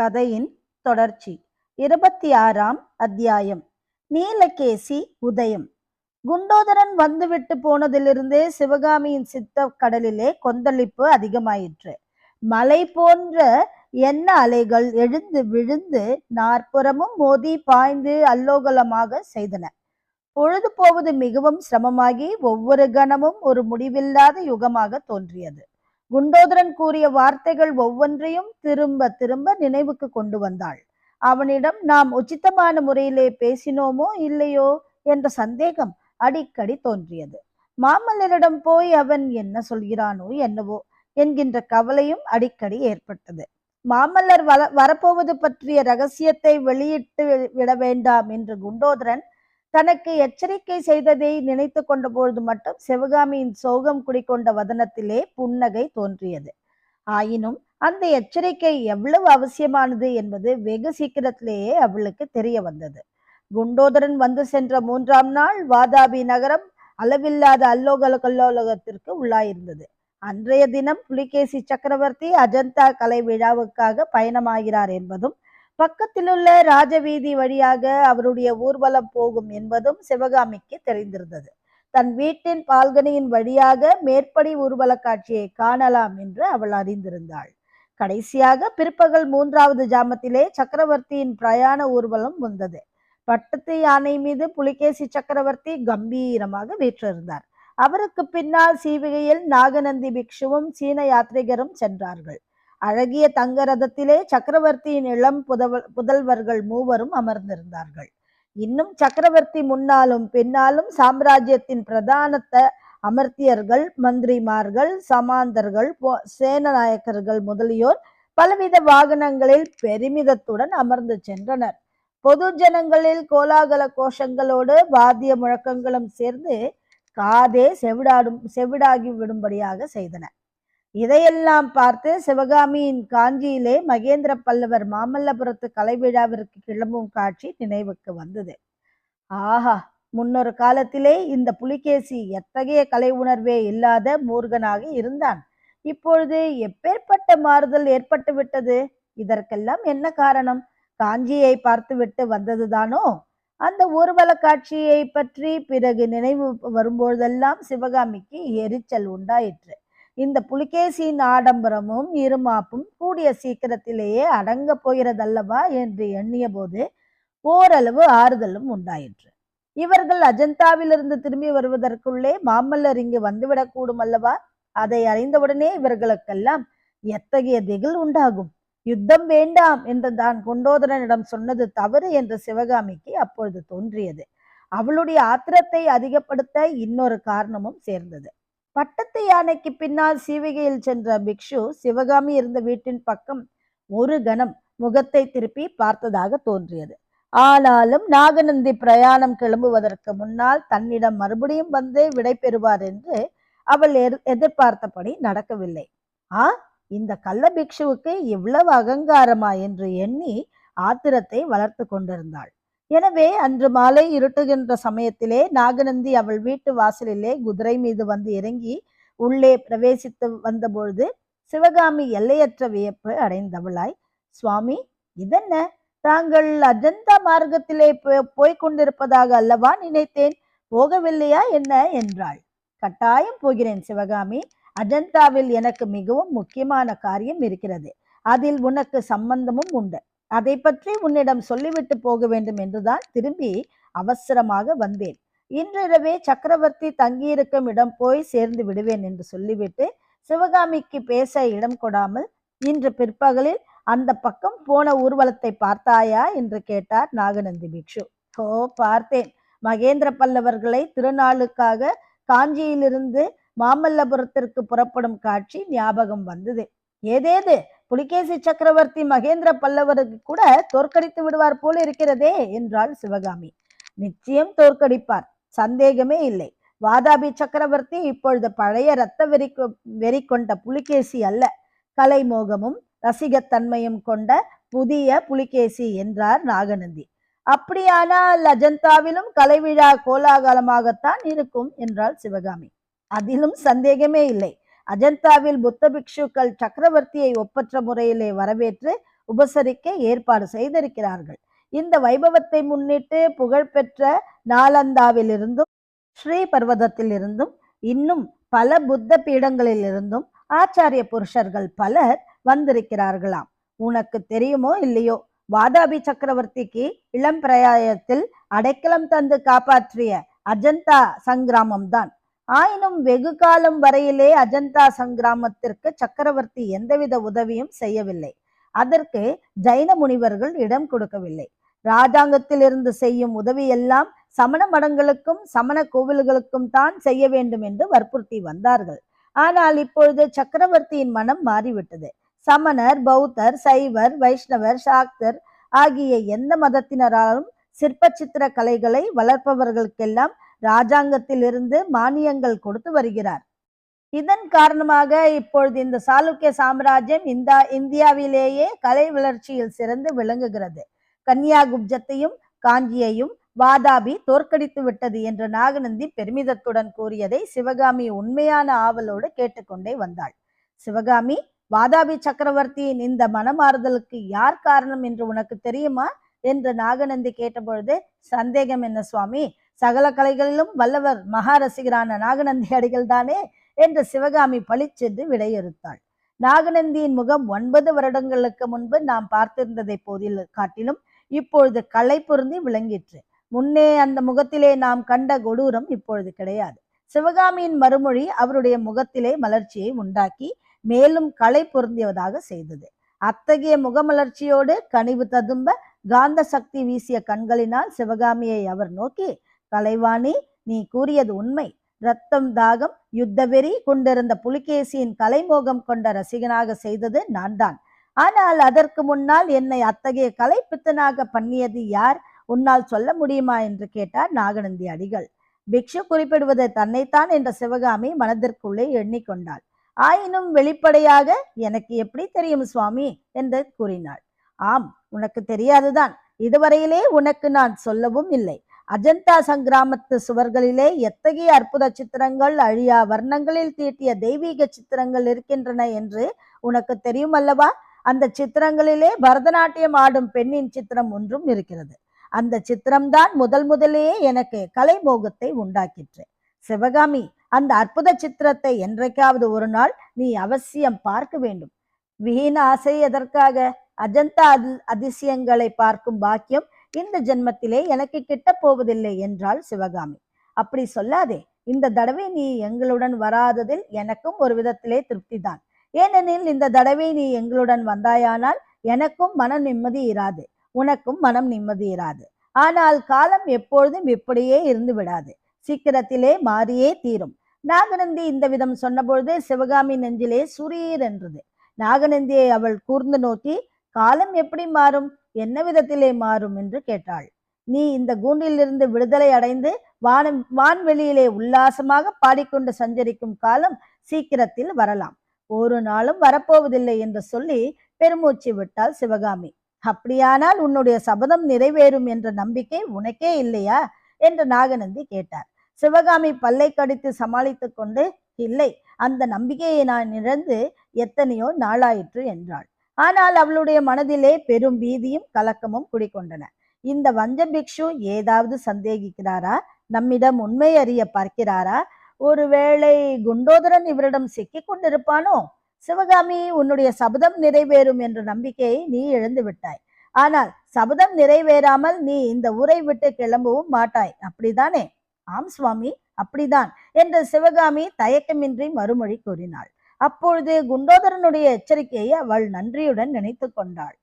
கதையின் தொடர்ச்சி. இருபத்தி ஆறாம் அத்தியாயம். நீலகேசி உதயம். குண்டோதரன் வந்துவிட்டு போனதிலிருந்தே சிவகாமியின் சித்த கடலிலே கொந்தளிப்பு அதிகமாயிற்று. மலை போன்ற எண்ண அலைகள் எழுந்து விழுந்து நாற்புறமும் மோதி பாய்ந்து அல்லோகலமாக செய்தன. பொழுது போவது மிகவும் சிரமமாகி ஒவ்வொரு கணமும் ஒரு முடிவில்லாத யுகமாக தோன்றியது. குண்டோதரன் கூறிய வார்த்தைகள் ஒவ்வொன்றையும் திரும்ப திரும்ப நினைவுக்கு கொண்டு வந்தாள். அவனிடம் நாம் உச்சித்தமான முறையிலே பேசினோமோ இல்லையோ? என்ற சந்தேகம் அடிக்கடி தோன்றியது. மாமல்லரிடம் போய் அவன் என்ன சொல்கிறானோ என்னவோ என்கின்ற கவலையும் அடிக்கடி ஏற்பட்டது. மாமல்லர் வர வரப்போவது பற்றிய ரகசியத்தை வெளியிட்டு விட வேண்டாம் என்று குண்டோதரன் தனக்கு எச்சரிக்கை செய்ததை நினைத்து கொண்டபொழுது மட்டும் சிவகாமியின் சோகம் குடிக்கொண்ட வதனத்திலே புன்னகை தோன்றியது. ஆயினும் அந்த எச்சரிக்கை எவ்வளவு அவசியமானது என்பது வெகு சீக்கிரத்திலேயே அவளுக்கு தெரிய வந்தது. குண்டோதரன் வந்து சென்ற மூன்றாம் நாள் வாதாபி நகரம் அளவில்லாத அல்லோகல கல்லோலகத்திற்கு உள்ளாயிருந்தது. அன்றைய தினம் புலிகேசி சக்கரவர்த்தி அஜந்தா கலை விழாவுக்காக பயணமாகிறார் என்பதும் பக்கத்திலுள்ள ராஜவீதி வழியாக அவருடைய ஊர்வலம் போகும் என்பதும் சிவகாமிக்கு தெரிந்திருந்தது. தன் வீட்டின் பால்கனியின் வழியாக மேற்படி ஊர்வல காட்சியை காணலாம் என்று அவள் அறிந்திருந்தாள். கடைசியாக பிற்பகல் மூன்றாவது ஜாமத்திலே சக்கரவர்த்தியின் பிரயாண ஊர்வலம் வந்தது. பட்டத்து யானை மீது புலிகேசி சக்கரவர்த்தி கம்பீரமாக வீற்றிருந்தார். அவருக்கு பின்னால் சீவிகையில் நாகநந்தி பிக்ஷுவும் சீன யாத்ரிகரும் சென்றார்கள். அழகிய தங்க ரதத்திலே சக்கரவர்த்தியின் இளம் புதவ புதல்வர்கள் மூவரும் அமர்ந்திருந்தார்கள். இன்னும் சக்கரவர்த்தி முன்னாலும் பின்னாலும் சாம்ராஜ்யத்தின் பிரதானத்த அமர்த்தியர்கள் மந்திரிமார்கள் சமாந்தர்கள் சேனநாயக்கர்கள் முதலியோர் பலவித வாகனங்களில் பெருமிதத்துடன் அமர்ந்து சென்றனர். பொது ஜனங்களில் கோலாகல கோஷங்களோடு வாத்திய முழக்கங்களும் சேர்ந்து காதே செவிடாடும் செவிடாகி விடும்படியாக செய்தன. இதையெல்லாம் பார்த்து சிவகாமியின் காஞ்சியிலே மகேந்திர பல்லவர் மாமல்லபுரத்து கலை விழாவிற்கு கிளம்பும் காட்சி நினைவுக்கு வந்தது. ஆஹா முன்னொரு காலத்திலே இந்த புலிகேசி எத்தகைய கலை உணர்வே இல்லாத மூர்கனாக இருந்தான். இப்பொழுது எப்பேற்பட்ட மாறுதல் ஏற்பட்டு விட்டது? இதற்கெல்லாம் என்ன காரணம்? காஞ்சியை பார்த்துவிட்டு வந்ததுதானோ? அந்த ஊர்வல காட்சியை பற்றி பிறகு நினைவு வரும்பொழுதெல்லாம் சிவகாமிக்கு எரிச்சல் உண்டாயிற்று. இந்த புலிகேசியின் ஆடம்பரமும் இருமாப்பும் கூடிய சீக்கிரத்திலேயே அடங்க போகிறதல்லவா என்று எண்ணிய போது ஓரளவு ஆறுதலும் உண்டாயிற்று. இவர்கள் அஜந்தாவிலிருந்து திரும்பி வருவதற்குள்ளே மாமல்லர் இங்கு வந்துவிடக்கூடும் அல்லவா அதை அறிந்தவுடனே இவர்களுக்கெல்லாம் எத்தகைய திகில் உண்டாகும்? யுத்தம் வேண்டாம் என்று தான் குண்டோதரனிடம் சொன்னது தவறு என்று சிவகாமிக்கு அப்பொழுது தோன்றியது. அவளுடைய ஆத்திரத்தை அதிகப்படுத்த இன்னொரு காரணமும் சேர்ந்தது. பட்டத்து யானைக்கு பின்னால் சீவிகையில் சென்ற பிக்ஷு சிவகாமி இருந்த வீட்டின் பக்கம் ஒரு கணம் முகத்தை திருப்பி பார்த்ததாக தோன்றியது. ஆனாலும் நாகநந்தி பிரயாணம் கிளம்புவதற்கு முன்னால் தன்னிடம் மறுபடியும் வந்து விடை பெறுவார் என்று அவள் எதிர்பார்த்தபடி நடக்கவில்லை. ஆ இந்த கள்ள பிக்ஷுவுக்கு இவ்வளவு அகங்காரமா என்று எண்ணி ஆத்திரத்தை வளர்த்து கொண்டிருந்தாள். எனவே அன்று மாலை இருட்டுகின்ற சமயத்திலே நாகநந்தி அவள் வீட்டு வாசலிலே குதிரை மீது வந்து இறங்கி உள்ளே பிரவேசித்து வந்தபொழுது சிவகாமி எல்லையற்ற வியப்பு அடைந்தவளாய் சுவாமி இதென்ன? தாங்கள் அஜந்தா மார்க்கத்திலே போய்க் கொண்டிருப்பதாக அல்லவா நினைத்தேன்? போகவில்லையா என்ன? என்றாள். கட்டாயம் போகிறேன் சிவகாமி. அஜந்தாவில் எனக்கு மிகவும் முக்கியமான காரியம் இருக்கிறது. அதில் உனக்கு சம்பந்தமும் உண்டு. அதை பற்றி உன்னிடம் சொல்லிவிட்டு போக வேண்டும் என்றுதான் திரும்பி அவசரமாக வந்தேன். இன்றிரவே சக்கரவர்த்தி தங்கியிருக்கும் இடம் போய் சேர்ந்து விடுவேன் என்று சொல்லிவிட்டு சிவகாமிக்கு பேச இடம் கொடாமல் இன்று பிற்பகலில் அந்த பக்கம் போன ஊர்வலத்தை பார்த்தாயா என்று கேட்டார் நாகநந்தி பிக்ஷு. ஓ பார்த்தேன். மகேந்திர பல்லவர்களை திருநாளுக்காக காஞ்சியிலிருந்து மாமல்லபுரத்திற்கு புறப்படும் காட்சி ஞாபகம் வந்தது. ஏதேது புலிகேசி சக்கரவர்த்தி மகேந்திர பல்லவருக்கு கூட தோற்கடித்து விடுவார் போல இருக்கிறதே என்றாள் சிவகாமி. நிச்சயம் தோற்கடிப்பார். சந்தேகமே இல்லை. வாதாபி சக்கரவர்த்தி இப்பொழுது பழைய இரத்த வெறி வெறி கொண்ட புலிகேசி அல்ல. கலைமோகமும் ரசிகத்தன்மையும் கொண்ட புதிய புலிகேசி என்றார் நாகநந்தி. அப்படியானால் அஜந்தாவிலும் கலை விழா கோலாகலமாகத்தான் இருக்கும் என்றாள் சிவகாமி. அதிலும் சந்தேகமே இல்லை. அஜந்தாவில் புத்த பிக்ஷுக்கள் சக்கரவர்த்தியை ஒப்பற்ற முறையிலே வரவேற்று உபசரிக்க ஏற்பாடு செய்திருக்கிறார்கள். இந்த வைபவத்தை முன்னிட்டு புகழ்பெற்ற நாலந்தாவிலிருந்தும் ஸ்ரீ பர்வதத்திலிருந்தும் இன்னும் பல புத்த பீடங்களிலிருந்தும் ஆச்சாரிய புருஷர்கள் பலர் வந்திருக்கிறார்களாம். உனக்கு தெரியுமோ இல்லையோ? வாதாபி சக்கரவர்த்திக்கு இளம் பிரயாயத்தில் அடைக்கலம் தந்து காப்பாற்றிய அஜந்தா சங்கிராமம் தான் ஆயினும் வெகு காலம் வரையிலே அஜந்தா சங்கிராமத்திற்கு சக்கரவர்த்தி எந்தவித உதவியும் செய்யவில்லை. அதற்கு ஜைன முனிவர்கள் இடம் கொடுக்கவில்லை. ராஜாங்கத்திலிருந்து செய்யும் உதவியெல்லாம் சமண மடங்களுக்கும் சமண கோவில்களுக்கும் தான் செய்ய வேண்டும் என்று வற்புறுத்தி வந்தார்கள். ஆனால் இப்பொழுது சக்கரவர்த்தியின் மனம் மாறிவிட்டது. சமணர் பௌத்தர் சைவர் வைஷ்ணவர் சாக்தர் ஆகிய எந்த மதத்தினராலும் சிற்ப சித்திர கலைகளை வளர்ப்பவர்களுக்கெல்லாம் ராஜாங்கத்திலிருந்து மானியங்கள் கொடுத்து வருகிறார். இதன் காரணமாக இப்பொழுது இந்த சாளுக்கிய சாம்ராஜ்யம் இந்த இந்தியாவிலேயே கலை வளர்ச்சியில் சிறந்து விளங்குகிறது. கன்னியாகுப்ஜத்தையும் காஞ்சியையும் வாதாபி தோற்கடித்து விட்டது என்று நாகநந்தி பெருமிதத்துடன் கூறியதை சிவகாமி உண்மையான ஆவலோடு கேட்டுக்கொண்டே வந்தாள். சிவகாமி வாதாபி சக்கரவர்த்தியின் இந்த மனமாறுதலுக்கு யார் காரணம் என்று உனக்கு தெரியுமா? என்று நாகநந்தி கேட்டபொழுது சந்தேகம் என்ன சுவாமி? சகல கலைகளிலும் வல்லவர் மகாரசிகரான நாகநந்தி அடிகள் தானே என்று சிவகாமி பளிச்சென்று விடையறுத்தாள். நாகநந்தியின் முகம் ஒன்பது வருடங்களுக்கு முன்பு நாம் பார்த்திருந்ததை போதில் காட்டிலும் இப்பொழுது களை பொருந்தி விளங்கிற்று. முன்னே அந்த முகத்திலே நாம் கண்ட கொடூரம் இப்பொழுது கிடையாது. சிவகாமியின் மறுமொழி அவருடைய முகத்திலே மலர்ச்சியை உண்டாக்கி மேலும் களை பொருந்தியதாக செய்தது. அத்தகைய முகமலர்ச்சியோடு கனிவு ததும்ப காந்த சக்தி வீசிய கண்களினால் சிவகாமியை அவர் நோக்கி கலைவாணி நீ கூறியது உண்மை. ரத்தம் தாகம் யுத்தவெறி கொண்டிருந்த புலிகேசியின் கலைமோகம் கொண்ட ரசிகனாக செய்தது நான் தான் ஆனால் அதற்கு முன்னால் என்னை அத்தகைய கலைப்பித்தனாக பண்ணியது யார்? உன்னால் சொல்ல முடியுமா? என்று கேட்டார் நாகநந்தி அடிகள். பிக்ஷு குறிப்பிடுவது தன்னைத்தான் என்ற சிவகாமி மனதிற்குள்ளே எண்ணிக்கொண்டாள். ஆயினும் வெளிப்படையாக எனக்கு எப்படி தெரியும் சுவாமி? என்று கூறினாள். ஆம் உனக்கு தெரியாதுதான். இதுவரையிலே உனக்கு நான் சொல்லவும் இல்லை. அஜந்தா சங்கிராமத்து சுவர்களிலே எத்தகைய அற்புத சித்திரங்கள் அழியா வர்ணங்களில் தீட்டிய தெய்வீக சித்திரங்கள் இருக்கின்றன என்று உனக்கு தெரியும் அல்லவா அந்த சித்திரங்களிலே பரதநாட்டியம் ஆடும் பெண்ணின் சித்திரம் ஒன்றும் இருக்கிறது. அந்த சித்திரம்தான் முதல் முதலேயே எனக்கு கலை மோகத்தை உண்டாக்கிற்று. சிவகாமி அந்த அற்புத சித்திரத்தை என்றைக்காவது ஒரு நாள் நீ அவசியம் பார்க்க வேண்டும். வீண ஆசை எதற்காக? அஜந்தா அதி அதிசயங்களை பார்க்கும் பாக்கியம் இந்த ஜென்மத்திலே எனக்கு கிட்ட போவதில்லை என்றாள் சிவகாமி. அப்படி சொல்லாதே இந்த தடவை நீ எங்களுடன் வராததில் எனக்கும் ஒரு விதத்திலே திருப்திதான். ஏனெனில் இந்த தடவை நீ எங்களுடன் வந்தாயானால் எனக்கும் மன நிம்மதி இராது உனக்கும் மனம் நிம்மதி இராது. ஆனால் காலம் எப்பொழுதும் இப்படியே இருந்து விடாது சீக்கிரத்திலே மாறியே தீரும். நாகநந்தி இந்த விதம் சொன்னபொழுது சிவகாமி நெஞ்சிலே சுரீர் என்றது. நாகநந்தியை அவள் கூர்ந்து நோக்கி காலம் எப்படி மாறும்? என்ன விதத்திலே மாறும்? என்று கேட்டாள். நீ இந்த கூண்டிலிருந்து விடுதலை அடைந்து வானம் வான்வெளியிலே உல்லாசமாக பாடிக்கொண்டு சஞ்சரிக்கும் காலம் சீக்கிரத்தில் வரலாம். ஒரு நாளும் வரப்போவதில்லை என்று சொல்லி பெருமூச்சு விட்டாள் சிவகாமி. அப்படியானால் உன்னுடைய சபதம் நிறைவேறும் என்ற நம்பிக்கை உனக்கே இல்லையா? என்று நாகநந்தி கேட்டார். சிவகாமி பல்லை கடித்து சமாளித்துக் கொண்டு இல்லை அந்த நம்பிக்கையை நான் இழந்து எத்தனையோ நாளாயிற்று என்றாள். ஆனால் அவளுடைய மனதிலே பெரும் பீதியும் கலக்கமும் குடிக்கொண்டன இந்த வஞ்ச பிக்ஷு ஏதாவது சந்தேகிக்கிறாரா? நம்மிடம் உண்மை அறிய பார்க்கிறாரா? ஒருவேளை குண்டோதரன் இவரிடம் சிக்கிக் கொண்டிருப்பானோ? சிவகாமி உன்னுடைய சபதம் நிறைவேறும் என்ற நம்பிக்கையை நீ இழந்து விட்டாய். ஆனால் சபதம் நிறைவேறாமல் நீ இந்த ஊரை விட்டு கிளம்பவும் மாட்டாய். அப்படிதானே? ஆம் சுவாமி அப்படிதான் என்று சிவகாமி தயக்கமின்றி மறுமொழி கூறினாள். அப்பொழுது குண்டோதரனுடைய எச்சரிக்கையை அவள் நன்றியுடன் நினைத்து கொண்டாள்.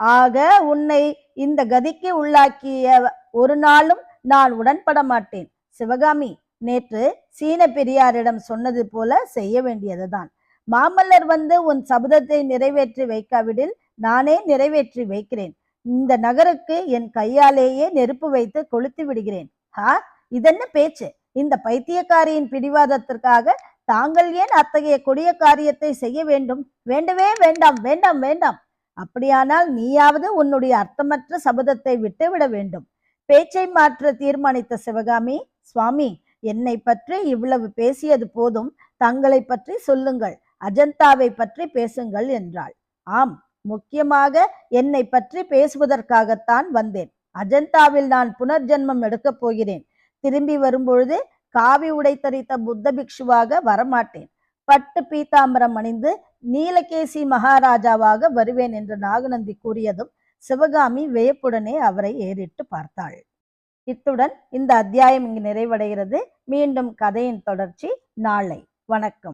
ஆக உன்னை இந்த கதிக்கு உள்ளாக்கிய ஒரு நாளும் நான் உடன்பட மாட்டேன். சிவகாமி நேற்று சீன பெரியாரிடம் சொன்னது போல செய்ய வேண்டியதுதான். மாமல்லர் வந்து உன் சபதத்தை நிறைவேற்றி வைக்காவிடில் நானே நிறைவேற்றி வைக்கிறேன். இந்த நகருக்கு என் கையாலேயே நெருப்பு வைத்து கொளுத்து விடுகிறேன். ஹா இதென்ன பேச்சு? இந்த பைத்தியக்காரியின் பிடிவாதத்திற்காக தாங்கள் ஏன் அத்தகைய கொடிய காரியத்தை செய்ய வேண்டும்? வேண்டவே வேண்டாம் வேண்டாம் வேண்டாம். அப்படியானால் நீயாவது உன்னுடைய அர்த்தமற்ற சபதத்தை விட்டுவிட வேண்டும். பேச்சை மாற்ற தீர்மானித்த சிவகாமி சுவாமி என்னை பற்றி இவ்வளவு பேசியது போதும். தங்களை பற்றி சொல்லுங்கள். அஜந்தாவை பற்றி பேசுங்கள் என்றாள். ஆம் முக்கியமாக என்னை பற்றி பேசுவதற்காகத்தான் வந்தேன். அஜந்தாவில் நான் புனர்ஜென்மம் எடுக்கப் போகிறேன். திரும்பி வரும்பொழுது காவி உடை தரித்த புத்த பிக்ஷுவாக வரமாட்டேன். பட்டு பீதாம்பரம் அணிந்து நீலகேசி மகாராஜாவாக வருவேன் என்று நாகநந்தி கூறியதும் சிவகாமி வியப்புடனே அவரை ஏறிட்டு பார்த்தாள். இத்துடன் இந்த அத்தியாயம் இங்கு நிறைவடைகிறது. மீண்டும் கதையின் தொடர்ச்சி நாளை. வணக்கம்.